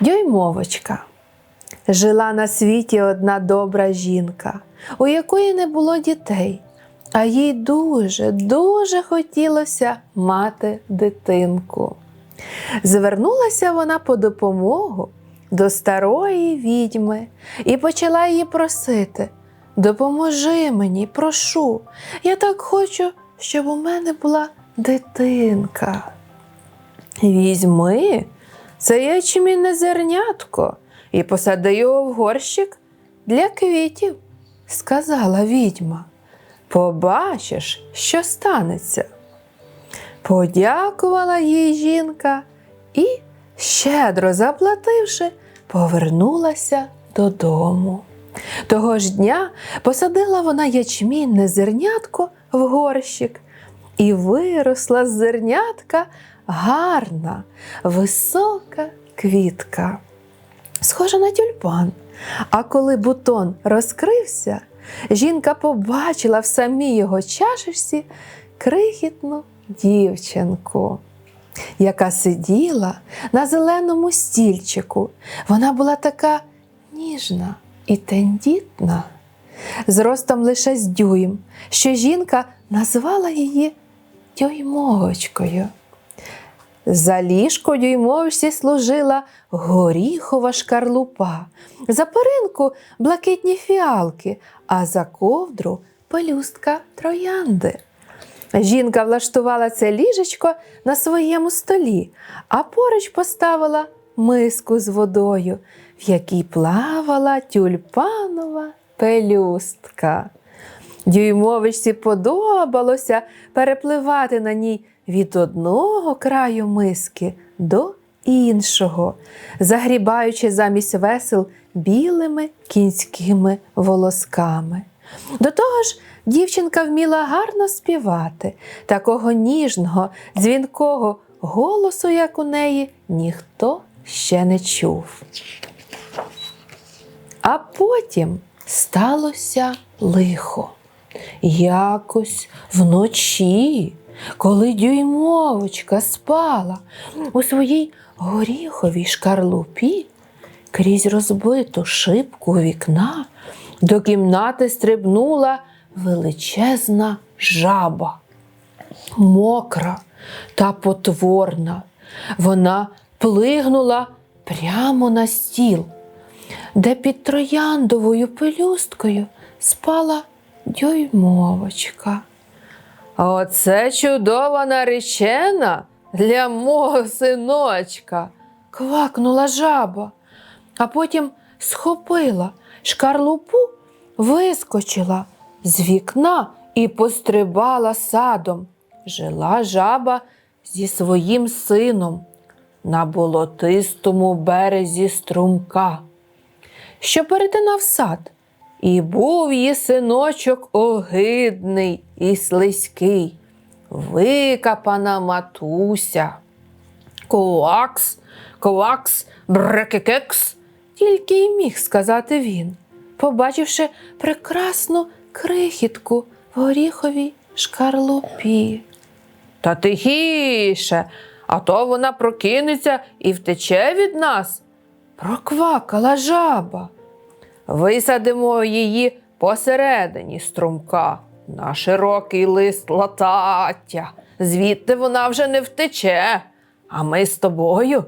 Дюймовочка. Жила на світі одна добра жінка, у якої не було дітей, а їй дуже, дуже хотілося мати дитинку. Звернулася вона по допомогу до старої відьми і почала її просити: Допоможи мені, прошу, я так хочу, щоб у мене була дитинка. Візьми це ячмінне зернятко і посади його в горщик для квітів, сказала відьма. Побачиш, що станеться. Подякувала їй жінка і, щедро заплативши, повернулася додому. Того ж дня посадила вона ячмінне зернятко в горщик, і виросла з зернятка гарна, висока квітка, схожа на тюльпан. А коли бутон розкрився, жінка побачила в самій його чашечці крихітну дівчинку, яка сиділа на зеленому стільчику. Вона була така ніжна і тендітна, зростом лише з дюйм, що жінка назвала її дюймовочкою. За ліжко дюймовочці служила горіхова шкарлупа, за перинку блакитні фіалки, а за ковдру пелюстка троянди. Жінка влаштувала це ліжечко на своєму столі, а поруч поставила миску з водою, в якій плавала тюльпанова пелюстка. Дюймовичці подобалося перепливати на ній від одного краю миски до іншого, загрібаючи замість весел білими кінськими волосками. До того ж, дівчинка вміла гарно співати, такого ніжного, дзвінкого голосу, як у неї, ніхто ще не чув. А потім сталося лихо. Якось вночі, коли дюймовочка спала у своїй горіховій шкарлупі, крізь розбиту шибку вікна до кімнати стрибнула величезна жаба, мокра та потворна. Вона плигнула прямо на стіл, де під трояндовою пелюсткою спала дюймовочка. Оце чудова наречена для мого синочка, квакнула жаба, а потім схопила шкарлупу, вискочила з вікна і пострибала садом. Жила жаба зі своїм сином на болотистому березі струмка, що перетинав сад. І був її синочок огидний і слизький, викапана матуся. Коакс, коакс, брекекекс, тільки й міг сказати він, побачивши прекрасну крихітку в горіховій шкарлупі. Та тихіше, а то вона прокинеться і втече від нас. Проквакала жаба. Висадимо її посередині струмка на широкий лист латаття. Звідти вона вже не втече. А ми з тобою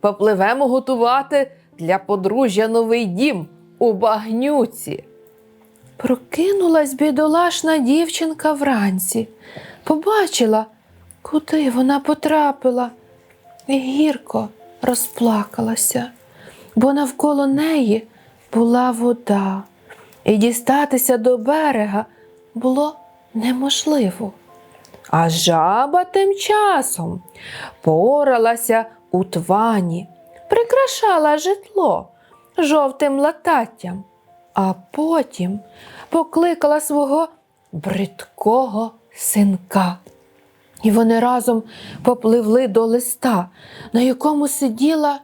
попливемо готувати для подружжя новий дім у багнюці. Прокинулась бідолашна дівчинка вранці, побачила, куди вона потрапила, і гірко розплакалася, бо навколо неї була вода, і дістатися до берега було неможливо. А жаба тим часом поралася у твані, прикрашала житло жовтим лататтям, а потім покликала свого бридкого синка. І вони разом попливли до листа, на якому сиділа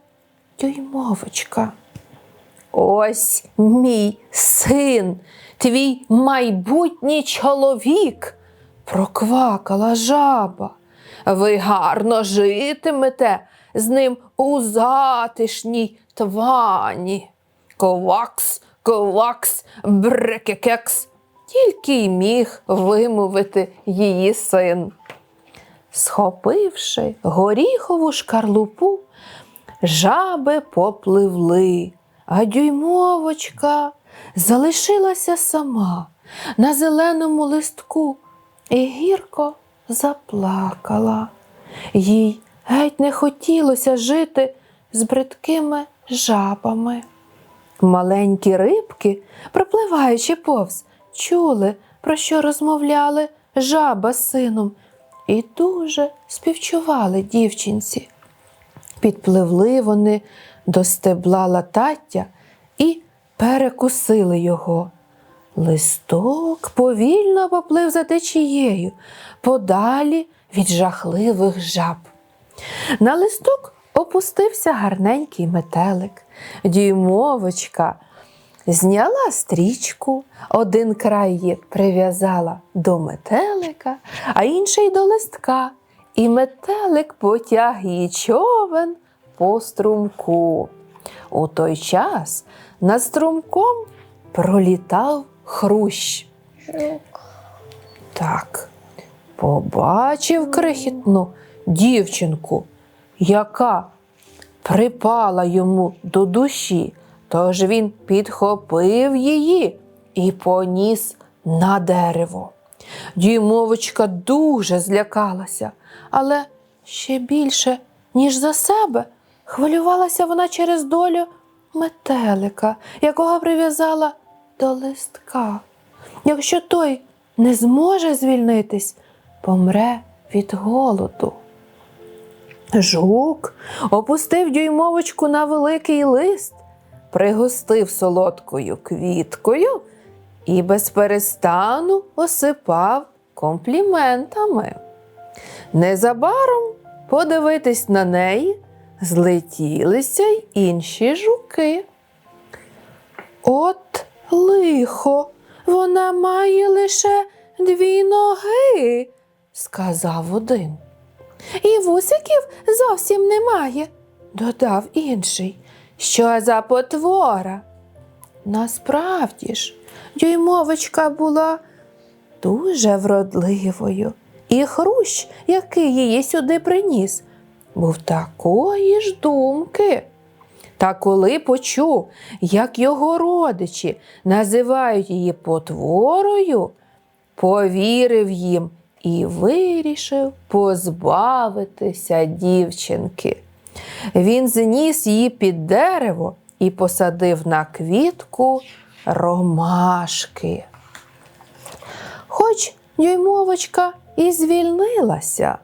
дюймовочка. Ось мій син, твій майбутній чоловік, проквакала жаба. Ви гарно житимете з ним у затишній Твані. Ковакс, ковакс, брекекекс. Тільки й міг вимовити її син. Схопивши горіхову шкарлупу, жаби попливли, а дюймовочка залишилася сама на зеленому листку і гірко заплакала. Їй геть не хотілося жити з бридкими жабами. Маленькі рибки, пропливаючи повз, чули, про що розмовляли жаба з сином, і дуже співчували дівчинці. Підпливли вони до стебла латаття і перекусили його. Листок повільно поплив за течією, подалі від жахливих жаб. На листок опустився гарненький метелик. Дюймовочка зняла стрічку, один край її прив'язала до метелика, а інший до листка. І метелик потяг її човен по струмку. У той час над струмком пролітав хрущ. Так, побачив крихітну дівчинку, яка припала йому до душі, тож він підхопив її і поніс на дерево. Дюймовочка дуже злякалася, але ще більше, ніж за себе, хвилювалася вона через долю метелика, якого прив'язала до листка. Якщо той не зможе звільнитись, помре від голоду. Жук опустив дюймовочку на великий лист, пригостив солодкою квіткою і без осипав компліментами. Незабаром подивитись на неї злетілися й інші жуки. От лихо, вона має лише дві ноги, сказав один. І вусиків зовсім немає, додав інший. Що за потвора? Насправді ж, дюймовочка була дуже вродливою, і хрущ, який її сюди приніс, був такої ж думки. Та коли почув, як його родичі називають її потворою, повірив їм і вирішив позбавитися дівчинки. Він зніс її під дерево і посадив на квітку ромашки. Хоч дюймовочка і звільнилася,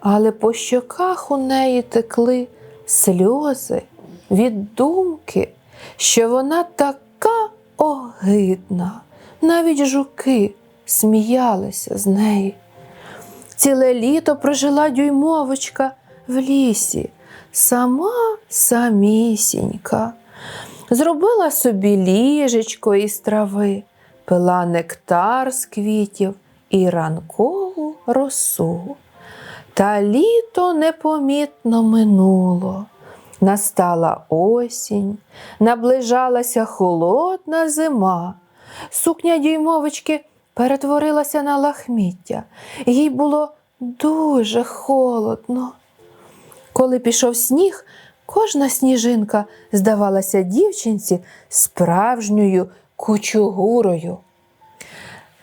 але по щоках у неї текли сльози від думки, що вона така огидна. Навіть жуки сміялися з неї. Ціле літо прожила дюймовочка в лісі, сама самісінька. Зробила собі ліжечко із трави, пила нектар з квітів і ранкову росу. Та літо непомітно минуло. Настала осінь, наближалася холодна зима. Сукня дюймовочки перетворилася на лахміття. Їй було дуже холодно. Коли пішов сніг, кожна сніжинка здавалася дівчинці справжньою кучугурою.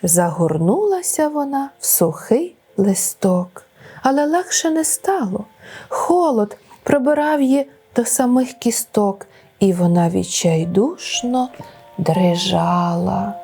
Загорнулася вона в сухий листок, але легше не стало. Холод пробирав її до самих кісток, і вона відчайдушно дрижала.